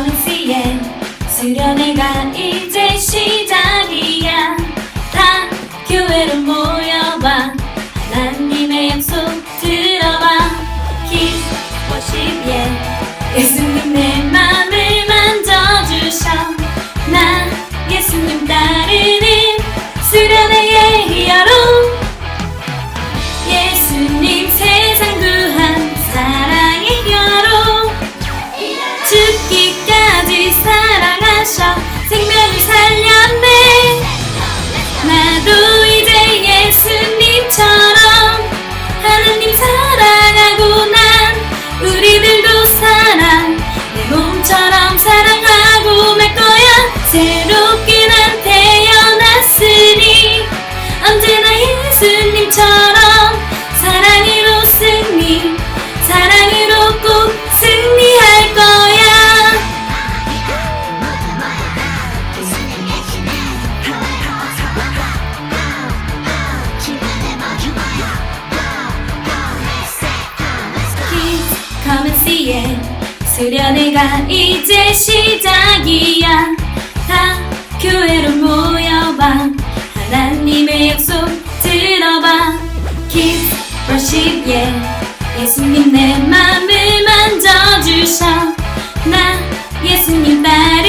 서울시엔 수련회가 이제 시작이야. 다 교회로 모여봐. 하나님의 약속 들어봐. 키스 워십예. 예수님 내 맘을 만져주셔. 나 예수님 따르는 수련회의 히어로. 예수님 세상 구한 사랑의 히어로. 죽기 패션 생명을 살렸네 나도 이제 예수님처럼 하나님 사랑 뒤에 수련회가 이제 시작이야. 다 교회로 모여봐. 하나님의 약속 들어봐. Kiss Worship 예 yeah. 예수님 내 맘을 만져주셔. 나 예수님 딸